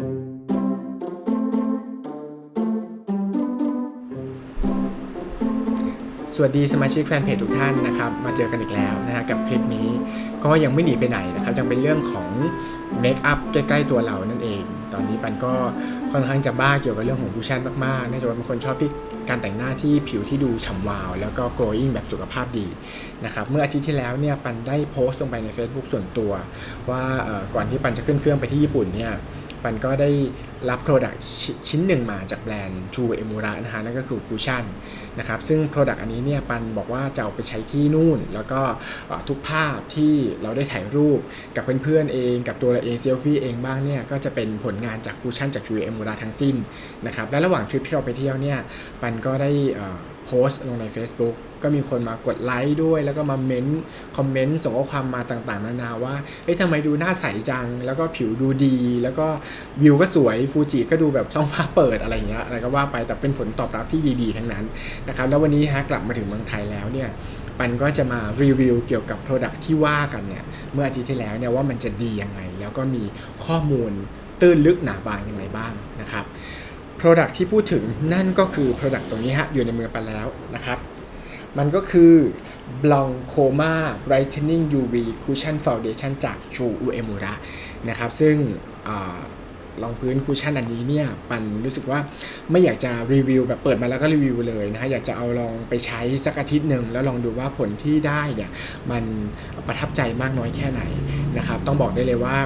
สวัสดีสมาชิกแฟนเพจทุกท่านนะครับ มาเจอกันอีกแล้วนะฮะกับคลิปนี้ก็ยังไม่หนีไปไหนนะครับ ยังเป็นเรื่องของเมคอัพใกล้ๆตัวเรานั่นเอง ตอนนี้ปันก็ค่อนข้างจะบ้าเกี่ยวกับเรื่องของคูชั่นมากๆเนื่องจากว่าเป็นคนชอบที่การแต่งหน้าที่ผิวที่ดูฉ่ำวาว แล้วก็ glowing แบบสุขภาพดีนะครับเมื่ออาทิตย์ที่แล้วเนี่ยปันได้โพสต์ลงไปใน Facebook ส่วนตัว ว่าก่อนที่ปันจะขึ้นเครื่องไปที่ญี่ปุ่นเนี่ย ปันก็ได้รับ Product ชิชิ้นหนึ่งมาจากแบรนด์ True Emura นะฮะนั่นก็คือ Cushion นะครับซึ่ง Product อันนี้เนี่ยปันบอกว่าจะเอาไปใช้ที่นู่น แล้วก็ทุกภาพที่เราได้ถ่ายรูปกับเพื่อนๆเองกับตัวเราเองเซลฟี่เองบ้างเนี่ยก็จะเป็นผลงานจาก Cushion จาก True Emura ทั้งสิ้นนะครับและระหว่างทริปที่เราไปเที่ยวเนี่ยปันก็ได้อ่อ โพสต์ลงใน Facebook ก็มีคนมากดไลค์ด้วย แล้วก็มาเม้นต์คอมเมนต์ส่งข้อความมาต่างๆ นานาว่าเฮ้ยทำไมดูหน้าใสจัง แล้วก็ผิวดูดี แล้วก็วิวก็สวยฟูจิก็ดูแบบท้องฟ้าเปิดอะไรเงี้ยอะไรก็ว่าไปแต่เป็นผลตอบรับที่ดีๆทั้งนั้นนะครับแล้ววันนี้ฮะกลับมาถึงเมืองไทยแล้วเนี่ยปันก็จะมารีวิวเกี่ยวกับ Product ที่ว่ากันเนี่ยเมื่ออาทิตย์ที่แล้วเนี่ยว่ามันจะดียังไง แล้วก็มีข้อมูลตื้นลึกหนาบางยังไงบ้างนะครับ Product ที่พูดถึงนั่นก็คือ Product ตรงนี้ฮะอยู่ในมือปันแล้วนะครับ มันก็คือ Blancoma Brightening UV Cushion Foundation จาก True Uemura นะครับซึ่งรองพื้นคุชชั่นอันนี้เนี่ยปันรู้สึกว่าไม่อยากจะรีวิวแบบเปิดมาแล้วก็รีวิวเลยนะฮะอยากจะเอาลองไปใช้สักอาทิตย์หนึ่งแล้วลองดูว่าผลที่ได้เนี่ยมันประทับใจมากน้อยแค่ไหนนะครับต้องบอกได้เลยว่า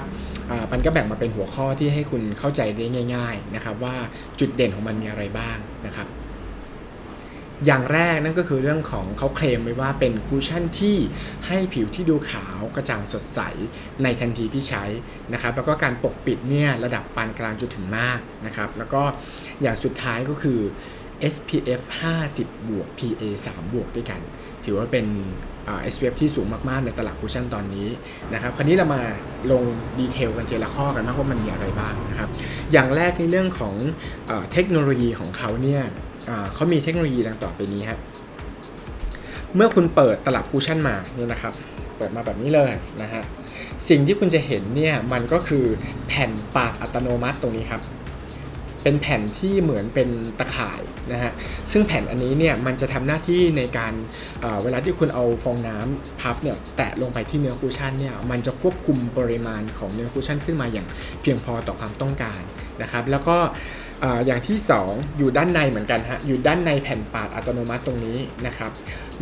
อ่าปันก็แบ่งมาเป็นหัวข้อที่ให้คุณเข้าใจได้ง่าย ๆนะครับ ว่าจุดเด่นของมันมีอะไรบ้างนะครับ อย่างแรกนั่นก็คือเรื่องของเขาเคลมไว้ว่าเป็นคูชั่นที่ให้ผิวที่ดูขาวกระจ่างสดใสในทันทีที่ใช้นะครับ แล้วก็การปกปิดเนี่ยระดับปานกลางจนถึงมากนะครับ แล้วก็อย่างสุดท้ายก็คือ SPF 50 บวก PA 3 บวกด้วยกัน ถือว่าเป็น SPF ที่สูงมากๆ ในตลาดคูชั่นตอนนี้นะครับคราวนี้เรามาลงดีเทลกันทีละข้อกันนะว่ามันมีอะไรบ้างนะครับ อย่างแรกในเรื่องของเอเทคโนโลยีของเขาเนี่ยเขามีเทคโนโลยีดังต่อไปนี้ฮะเมื่อคุณเปิดตลับคูชั่นมาเนี่ยนะครับ เปิดมาแบบนี้เลยนะฮะ สิ่งที่คุณจะเห็นเนี่ยมันก็คือแผ่นปาดอัตโนมัติตรงนี้ครับ เป็นแผ่นที่เหมือนเป็นตะข่ายนะฮะซึ่งแผ่นอันนี้เนี่ยมันจะทำหน้าที่ในการเเวลาที่คุณเอาฟองน้ำพัฟเนี่ยแตะลงไปที่เนื้อคูชั่นเนี่ยมันจะควบคุมปริมาณของเนื้อคูชั่นขึ้นมาอย่างเพียงพอต่อความต้องการนะครับแล้วก็เอ่ออย่างที่ 2 อยู่ด้านในเหมือนกันฮะอยู่ด้านในแผ่นปาดอัตโนมัติตรงนี้นะครับ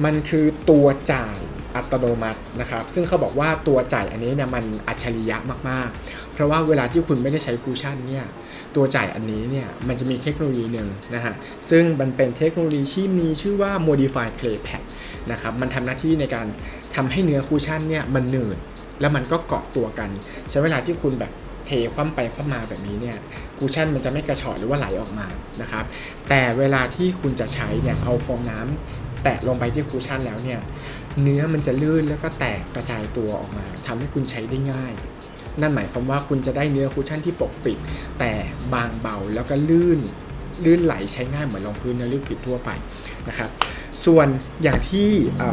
มันคือตัวจ่ายอัตโนมัตินะครับซึ่งเขาบอกว่าตัวจ่ายอันนี้เนี่ยมันอัจฉริยะมากๆ เพราะว่าเวลาที่คุณไม่ได้ใช้คูชั่นเนี่ย ตัวจ่ายอันนี้เนี่ยมันจะมีเทคโนโลยีหนึ่งนะฮะซึ่งมันเป็นเทคโนโลยีที่มีชื่อว่า modified clay pad นะครับมันทำหน้าที่ในการทำให้เนื้อคูชั่นเนี่ยมันหนืดแล้วมันก็เกาะตัวกัน ใช้เวลาที่คุณแบบเทคว่ำไปคว่ำมาแบบนี้เนี่ยคูชั่นมันจะไม่กระชอกหรือว่าไหลออกมานะครับแต่เวลาที่คุณจะใช้เนี่ยเอาฟองน้ำแตะลงไปที่คูชั่นแล้วเนี่ยเนื้อมันจะลื่นแล้วก็แตกกระจายตัวออกมาทำให้คุณใช้ได้ง่าย นั่นหมายความว่าคุณจะได้เนื้อคูชั่นที่ปกปิด แต่บางเบาแล้วก็ลื่นลื่นไหลใช้ง่ายเหมือนรองพื้นเนื้อลิควิดทั่วไปนะครับส่วนอย่างที่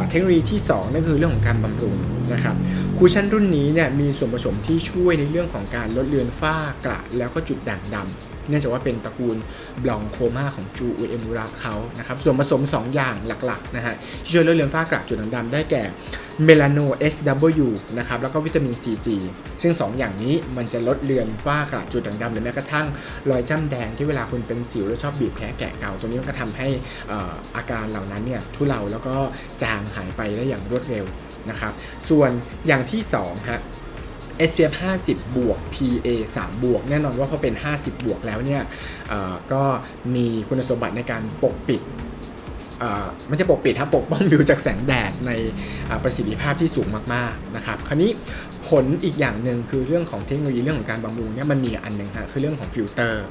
เทคโนโลยีที่ 2 นั่นคือเรื่องของการบำรุงนะครับคูชั่นรุ่นนี้เนี่ยมีส่วนผสมที่ช่วยในเรื่องของการลดเลือนฝ้ากระแล้วก็จุดด่างดำเนื่องจากว่าเป็นตระกูลบลองโคมาของจูอุเอมูระเขานะครับส่วนผสม 2 อย่างหลักๆนะฮะที่ช่วยลดเลือนฝ้ากระจุดด่างดำได้แก่ เมลาโน SW นะครับแล้วก็วิตามิน CG ซึ่ง 2 อย่างนี้มันจะลดเลือนฝ้ากระจุดด่างดำหรือแม้กระทั่งรอยจ้ำแดงที่เวลาคุณเป็นสิวแล้วชอบบีบแผลแกะเก่าตัวนี้มันก็ทำให้อออาการเหล่านั้นเนี่ยทุเลาแล้วก็จางหายไปได้อย่างรวดเร็วนะครับส่วนอย่างที่2ฮะ SPF 50 บวก PA 3 บวก แน่นอนว่าพอเป็น 50 บวกแล้วเนี่ยก็มีคุณสมบัติในการปกปิด ไม่ใช่ปกปิดครับปกป้องผิวจากแสงแดดในประสิทธิภาพที่สูงมากๆนะครับคราวนี้ผลอีกอย่างหนึ่งคือเรื่องของเทคโนโลยีเรื่องของการบำรุงเนี่ยมันมีอันหนึ่งฮะคือเรื่องของฟิลเตอร์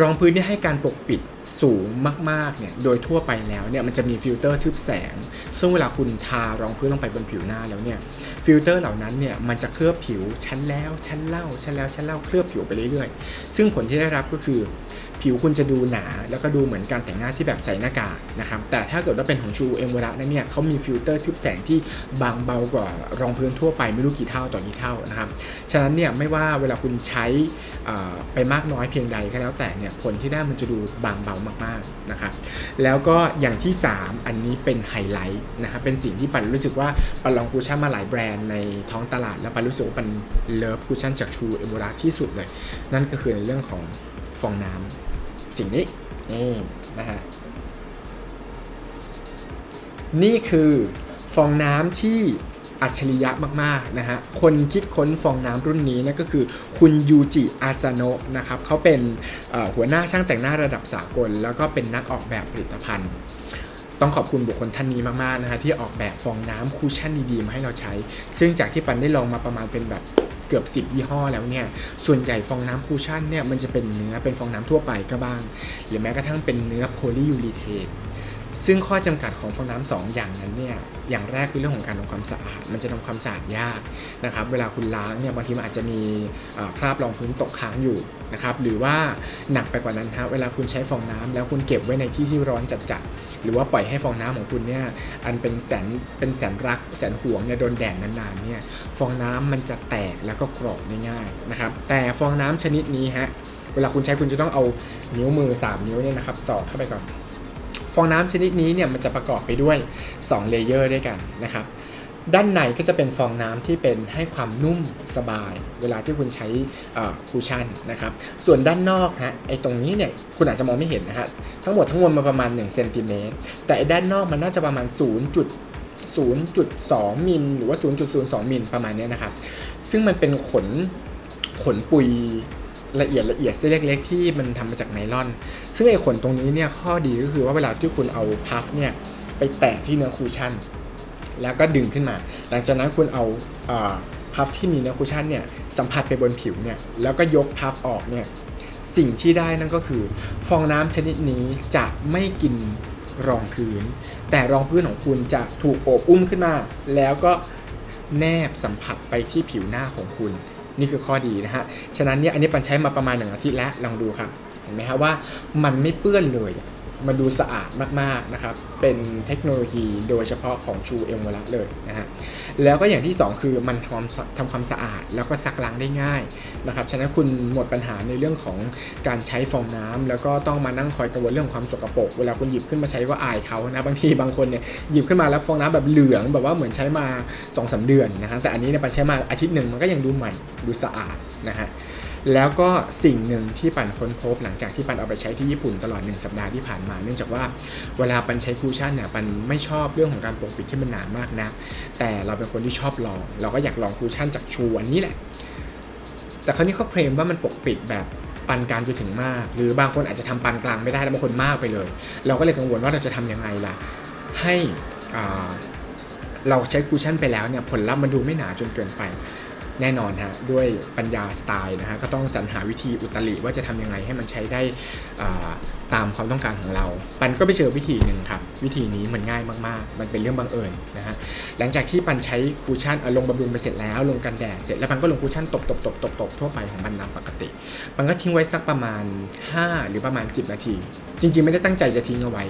รองพื้นที่ให้การปกปิดสูงมากๆเนี่ยโดยทั่วไปแล้วเนี่ยมันจะมีฟิลเตอร์ทึบแสง ซึ่งเวลาคุณทารองพื้นลงไปบนผิวหน้าแล้วเนี่ยฟิลเตอร์เหล่านั้นเนี่ยมันจะเคลือบผิวชั้นแล้วชั้นเล่าชั้นแล้วชั้นเล่าเคลือบผิวไปเรื่อยๆ ซึ่งผลที่ได้รับก็คือ ผิวคุณจะดูหนา แล้วก็ดูเหมือนการแต่งหน้าที่แบบใส่หน้ากากนะครับแต่ถ้าเกิดว่าเป็นของชูเอม r ระนั้นเนี่ยเขามีฟิลเตอร์ทึบแสงที่บางเบากว่ารองพื้นทั่วไปไม่รู้กี่เท่าต่อกี่เท่านะครับฉะนั้นเนี่ยไม่ว่าเวลาคุณใช้ไปมากน้อยเพียงใดก็แล้วแต่เนี่ยผลที่ได้มันจะดูบางเบามากๆนะครับแล้วก็อย่างที่ 3 อันนี้เป็นไฮไลท์นะครับเป็นสิ่งที่ปันรู้สึกว่าปันลองคูชั่นมาหลายแบรนด์ในท้องตลาด แล้วปันรู้สึกว่าปันเลิฟคูชั่นจากชูเอม r ระที่สุดเลย นั่นก็คือในเรื่องของฟองน้ำ สิ่งนี้นี่นะฮะนี่คือฟองน้ำที่อัจฉริยะมากๆนะฮะ คนคิดค้นฟองน้ำรุ่นนี้นะก็คือคุณยูจิอาซาโนะนะครับเขาเป็นหัวหน้าช่างแต่งหน้าระดับสากล แล้วก็เป็นนักออกแบบผลิตภัณฑ์ ต้องขอบคุณบุคคลท่านนี้มากๆนะฮะที่ออกแบบฟองน้ำคูชั่นดีๆมาให้เราใช้ ซึ่งจากที่ปันได้ลองมาประมาณเป็นแบบเกือบ 10 ยี่ห้อแล้วเนี่ย ส่วนใหญ่ฟองน้ำคูชั่นเนี่ยมันจะเป็นเนื้อเป็นฟองน้ำทั่วไปก็บ้าง หรือแม้กระทั่งเป็นเนื้อโพลียูรีเทน ซึ่งข้อจำกัดของฟองน้ำสองอย่างนั้นเนี่ยอย่างแรกคือเรื่องของการทำความสะอาด มันจะทำความสะอาดยากนะครับเวลาคุณล้างเนี่ยบางทีมันอาจจะมีคราบรองพื้นตกค้างอยู่นะครับหรือว่าหนักไปกว่านั้นฮะเวลาคุณใช้ฟองน้ำแล้วคุณเก็บไว้ในที่ที่ร้อนจัดๆหรือว่าปล่อยให้ฟองน้ำของคุณเนี่ยอันเป็นแสนเป็นแสนรักแสนห่วงเนี่ยโดนแดดนานๆเนี่ยฟองน้ำมันจะแตกแล้วก็กรอบง่ายๆนะครับแต่ฟองน้ำชนิดนี้ฮะเวลาคุณใช้คุณจะต้องเอานิ้วมือ 3 นิ้วเนี่ยนะครับสอดเข้าไปก่อน ฟองน้ำชนิดนี้เนี่ยมันจะประกอบไปด้วย2เลเยอร์ด้วยกันนะครับด้านในก็จะเป็นฟองน้ำที่เป็นให้ความนุ่มสบาย เวลาที่คุณใช้คูชั่นนะครับ ส่วนด้านนอกฮะไอ้ตรงนี้เนี่ยคุณอาจจะมองไม่เห็นนะฮะทั้งหมดทั้งมวลมาประมาณ1เซนติเมตรแต่ไอ้ด้านนอกมันน่าจะประมาณ 0.0.2 มิลหรือว่า 0.02 มิลประมาณเนี้ยนะครับ ซึ่งมันเป็นขนขนปุย ละเอียดละเอียดเส้นเล็ก ๆ ที่มันทำมาจากไนลอน ซึ่งไอ้ขนตรงนี้เนี่ยข้อดีก็คือว่าเวลาที่คุณเอาพัฟเนี่ยไปแตะที่เนื้อคูชั่น แล้วก็ดึงขึ้นมา หลังจากนั้นคุณเอาพัฟที่มีเนื้อคูชั่นเนี่ยสัมผัสไปบนผิวเนี่ยแล้วก็ยกพัฟออกเนี่ยสิ่งที่ได้นั่นก็คือ ฟองน้ำชนิดนี้จะไม่กินรองพื้น แต่รองพื้นของคุณจะถูกโอบอุ้มขึ้นมา แล้วก็แนบสัมผัสไปที่ผิวหน้าของคุณ นี่คือข้อดีนะฮะ ฉะนั้นเนี่ยอันนี้ปันใช้มาประมาณหนึ่งอาทิตย์แล้วลองดูครับเห็นไหมครับว่ามันไม่เปื้อนเลย มันดูสะอาดมากๆนะครับ เป็นเทคโนโลยีโดยเฉพาะของชูเอมวละเลยนะฮะ แล้วก็อย่างที่ 2 คือมันทำทำความสะอาดแล้วก็ซักล้างได้ง่ายนะครับ ฉะนั้นคุณหมดปัญหาในเรื่องของการใช้ฟองน้ำแล้วก็ต้องมานั่งคอยกังวลเรื่องความสกปรก เวลาคุณหยิบขึ้นมาใช้ว่าอายเขานะ บางทีบางคนเนี่ยหยิบขึ้นมาแล้วฟองน้ำแบบเหลืองแบบว่าเหมือนใช้มา2อสเดือนนะฮะ แต่อันนี้เนี่ยไปใช้มาอาทิตย์หนึ่งมันก็ยังดูใหม่ดูสะอาดนะฮะ แล้วก็สิ่งหนึ่งที่ปันค้นพบหลังจากที่ปันเอาไปใช้ที่ญี่ปุ่นตลอด 1 สัปดาห์ที่ผ่านมา เนื่องจากว่าเวลาปันใช้คูชั่นเนี่ยปันไม่ชอบเรื่องของการปกปิดที่มันหนามากนะแต่เราเป็นคนที่ชอบลอง เราก็อยากลองคูชั่นจากชูอันนี้แหละ แต่คราวนี้เขาเคลมว่ามันปกปิดแบบปานกลางจนถึงมาก หรือบางคนอาจจะทำปานกลางไม่ได้แล้วบางคนมากไปเลย เราก็เลยกังวลว่าเราจะทำยังไงล่ะ ให้เราใช้คูชั่นไปแล้วเนี่ยผลลัพธ์มันดูไม่หนาจนเกินไป แน่นอนฮะด้วยปัญญาสไตล์นะฮะก็ต้องสรรหาวิธีอุตริว่าจะทำยังไงให้มันใช้ได้ตามความต้องการของเรา ปันก็ไปเจอวิธีหนึ่งครับ วิธีนี้มันง่ายมากๆ มันเป็นเรื่องบังเอิญนะฮะหลังจากที่ปันใช้คูชั่นลงบำรุงไปเสร็จแล้ว ลงกันแดดเสร็จแล้วปันก็ลงคูชั่นตบตบตบตบตบทั่วไปของปันตามปกติปันก็ทิ้งไว้สักประมาณ 5 หรือประมาณ 10 นาที จริงๆ ไม่ได้ตั้งใจจะทิ้งเอาไว้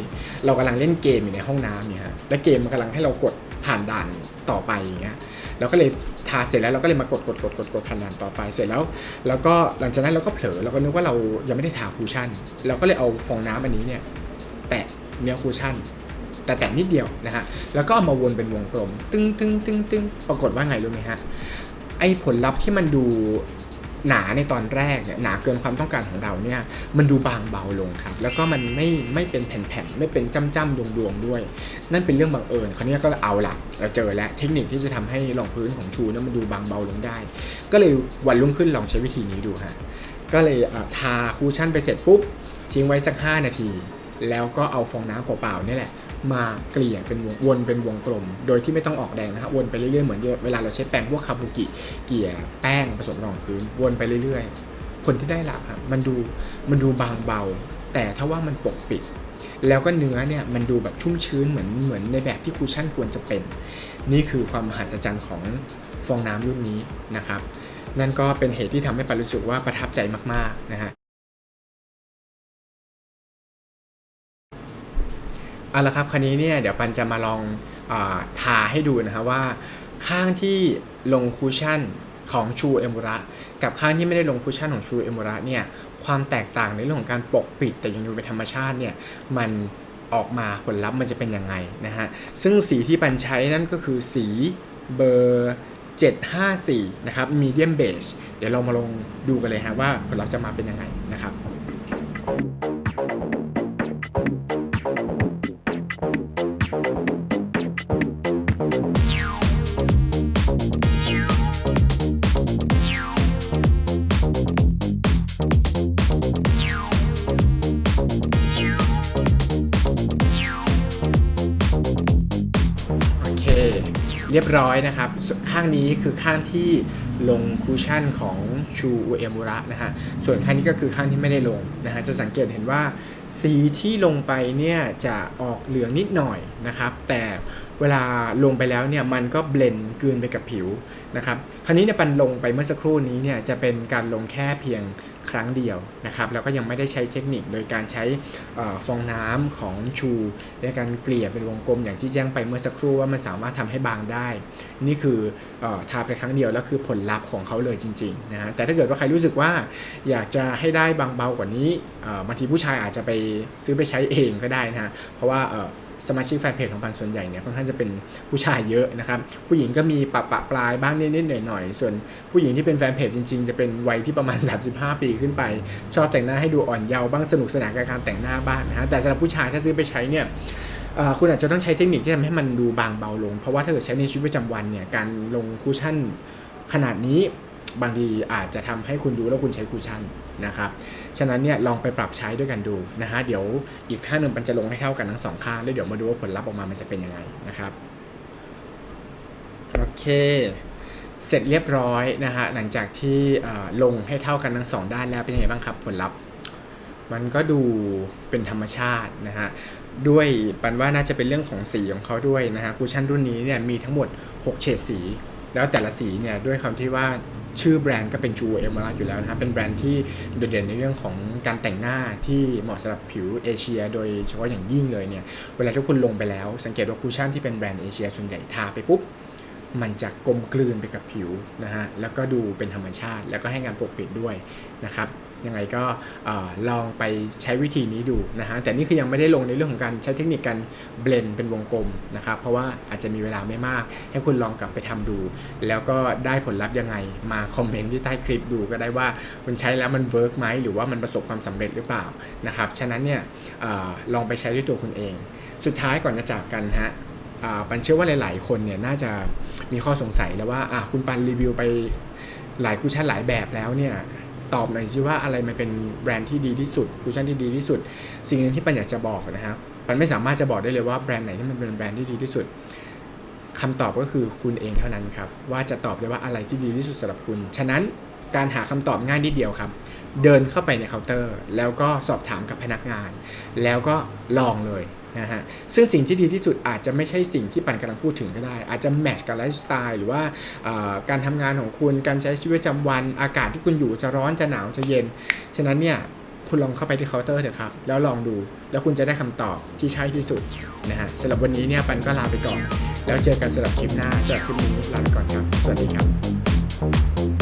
เรากำลังเล่นเกมอยู่ในห้องน้ำเนี่ยฮะและเกมมันกำลังให้เรากดผ่านด่านต่อไปอย่างเงี้ย เราก็เลยทาเสร็จแล้วเราก็เลยมากดกดกดกดกดผ่านด่านต่อไปเสร็จแล้ว แล้วก็หลังจากนั้นเราก็เผลอเราก็นึกว่าเรายังไม่ได้ทาคูชั่น เราก็เลยเอาฟองน้ำอันนี้เนี่ยแตะเนื้อคูชั่น แต่แตะนิดเดียวนะฮะแล้วก็เอามาวนเป็นวงกลม ตึ้งตึ้งตึ้งตึ้งปรากฏว่าไงรู้ไหมฮะไอ้ผลลัพธ์ที่มันดู หนาในตอนแรกเนี่ยหนาเกินความต้องการของเราเนี่ยมันดูบางเบาลงครับ แล้วก็มันไม่ไม่เป็นแผ่นๆไม่เป็นจ้ำๆดวงๆด้วย นั่นเป็นเรื่องบังเอิญคราวนี้ก็เอาละเราเจอแล้วเทคนิคที่จะทำให้รองพื้นของชูเนี่ยมันดูบางเบาลงได้ ก็เลยวันรุ่งขึ้นลองใช้วิธีนี้ดูฮะก็เลยทาคูชั่นไปเสร็จปุ๊บทิ้งไว้สัก 5 นาที แล้วก็เอาฟองน้ำเปล่าๆนี่แหละ มาเกลี่ยเป็นวงวนเป็นวงกลม โดยที่ไม่ต้องออกแดงนะครับวนไปเรื่อยๆเหมือนเวลาเราใช้แป้งพวกคาบุกิเกลี่ยแป้งผสมรองพื้นวนไปเรื่อยๆ ผลที่ได้รับครับมันดูมันดูบางเบา แต่ถ้าว่ามันปกปิด แล้วก็เนื้อเนี่ยมันดูแบบชุ่มชื้นเหมือนเหมือนในแบบที่คูชั่นควรจะเป็น นี่คือความมหัศจรรย์ของฟองน้ำรุ่นนี้นะครับนั่นก็เป็นเหตุที่ทำให้ปารู้สึกว่าประทับใจมากๆนะฮะ เอาละครับคราวนี้เนี่ยเดี๋ยวปันจะมาลองอทาให้ดูนะครับว่า ข้างที่ลงคูชั่นของชูเอมูระกับข้างที่ไม่ได้ลงคูชั่นของชูเอมูระเนี่ยความแตกต่างในเรื่องของการปกปิดแต่ยังอยู่เป็นธรรมชาติเนี่ยมันออกมาผลลัพธ์มันจะเป็นยังไงนะฮะซึ่งสีที่ปันใช้นั่นก็คือสีเบอร์754 นะครับ medium beige เดี๋ยวเรามาลงดูกันเลยฮะว่าผลลัพธ์จะมาเป็นยังไงนะครับ เรียบร้อยนะครับ ข้างนี้คือข้างที่ลงคูชั่นของชูอุเอมุระนะฮะ ส่วนข้างนี้ก็คือข้างที่ไม่ได้ลงนะฮะ จะสังเกตเห็นว่าสีที่ลงไปเนี่ยจะออกเหลืองนิดหน่อยนะครับ แต่เวลาลงไปแล้วเนี่ยมันก็เบลนกลืนไปกับผิวนะครับ คราวนี้เนี่ยปันลงไปเมื่อสักครู่นี้เนี่ยจะเป็นการลงแค่เพียง ครั้งเดียวนะครับแล้วก็ยังไม่ได้ใช้เทคนิคโดยการใช้ฟองน้ำของชูในการเกลี่ยเป็นวงกลมอย่างที่แจ้งไปเมื่อสักครู่ว่ามันสามารถทำให้บางได้ นี่คืออทาไปครั้งเดียวแล้วคือผลลัพธ์ของเขาเลยจริงๆนะฮะแต่ถ้าเกิดว่าใครรู้สึกว่าอยากจะให้ได้บางเบากว่านี้บางทีผู้ชายอาจจะไปซื้อไปใช้เองก็ได้นะฮะเพราะว่า สมาชิกแฟนเพจของปันส่วนใหญ่เนี่ยค่อนข้างจะเป็นผู้ชายเยอะนะครับ ผู้หญิงก็มีปะปะปลายบ้างนิดๆหน่อยๆส่วนผู้หญิงที่เป็นแฟนเพจจริงๆ จะเป็นวัยที่ประมาณ 35 ปีขึ้นไป ชอบแต่งหน้าให้ดูอ่อนเยาว์บ้างสนุกสนานกับการแต่งหน้าบ้างนะฮะแต่สำหรับผู้ชายถ้าซื้อไปใช้เนี่ยคุณอาจจะต้องใช้เทคนิคที่ทำให้มันดูบางเบาลง เพราะว่าถ้าเกิดใช้ในชีวิตประจำวันเนี่ยการลงคูชั่นขนาดนี้บางทีอาจจะทำให้คุณดูแล้วคุณใช้คูชั่น นะครับ ฉะนั้นเนี่ยลองไปปรับใช้ด้วยกันดูนะฮะ เดี๋ยวอีกข้างหนึ่งมันจะลงให้เท่ากันทั้งสองข้างแล้วเดี๋ยวมาดูว่าผลลัพธ์ออกมามันจะเป็นยังไงนะครับ โอเค เสร็จเรียบร้อยนะฮะ หลังจากที่ลงให้เท่ากันทั้งสองด้านแล้วเป็นยังไงบ้างครับผลลัพธ์ มันก็ดูเป็นธรรมชาตินะฮะด้วยปันว่าน่าจะเป็นเรื่องของสีของเขาด้วยนะฮะคูชั่นรุ่นนี้เนี่ยมีทั้งหมด 6 เฉดสี แล้วแต่ละสีเนี่ยด้วยคำที่ว่า ชื่อแบรนด์ก็เป็นจูเอมาราอยู่แล้วนะครับเป็นแบรนด์ที่โดดเด่นในเรื่องของการแต่งหน้าที่เหมาะสำหรับผิวเอเชีย โดยเฉพาะอย่างยิ่งเลยเนี่ยเวลาที่คุณลงไปแล้ว สังเกตว่าคูชั่นที่เป็นแบรนด์เอเชียส่วนใหญ่ทาไปปุ๊บมันจะกลมกลืนไปกับผิวนะฮะแล้วก็ดูเป็นธรรมชาติ แล้วก็ให้งานปกปิดด้วยนะครับ ยังไงก็ลองไปใช้วิธีนี้ดูนะฮะแต่นี่คือยังไม่ได้ลงในเรื่องของการใช้เทคนิคการเบลนเป็นวงกลมนะครับเพราะว่าอาจจะมีเวลาไม่มาก ให้คุณลองกลับไปทำดู แล้วก็ได้ผลลัพธ์ยังไงมาคอมเมนต์ที่ใต้คลิปดูก็ได้ว่ามันใช้แล้วมันเวิร์กไหมหรือว่ามันประสบความสำเร็จหรือเปล่านะครับฉะนั้นเนี่ยอลองไปใช้ด้วยตัวคุณเอง สุดท้ายก่อนจะจากกันฮะปันเชื่อว่าหลาย ๆ คนเนี่ยน่าจะมีข้อสงสัยแล้วว่าอะคุณปันรีวิวไปหลายคูชั่นหลายแบบแล้วเนี่ย ตอบหน่อยสิว่าอะไรมันเป็นแบรนด์ที่ดีที่สุดคูชั่นที่ดีที่สุด สิ่งหนึงที่ปันอยากจะบอกนะครับปันไม่สามารถจะบอกได้เลยว่าแบรนด์ไหนที่มันเป็นแบรนด์ที่ดีที่สุดคำตอบก็คือคุณเองเท่านั้นครับว่าจะตอบได้ว่าอะไรที่ดีที่สุดสำหรับคุณ ฉะนั้นการหาคำตอบง่ายนิดเดียวครับ เดินเข้าไปในเคาน์เตอร์ แล้วก็สอบถามกับพนักงาน แล้วก็ลองเลย นะฮะซึ่งสิ่งที่ดีที่สุดอาจจะไม่ใช่สิ่งที่ปันกำลังพูดถึงก็ได้ อาจจะแมทช์กับไลฟ์สไตล์หรือว่าการทำงานของคุณการใช้ชีวิตประจำวัน อากาศที่คุณอยู่จะร้อนจะหนาวจะเย็น ฉะนั้นเนี่ยคุณลองเข้าไปที่เคาน์เตอร์เถอะครับ แล้วลองดูแล้วคุณจะได้คำตอบที่ใช่ที่สุดนะฮะสำหรับวันนี้เนี่ยปันก็ลาไปก่อน แล้วเจอกันสำหรับคลิปหน้าสำหรับคลิปนี้ลาไปก่อนครับ สวัสดีครับ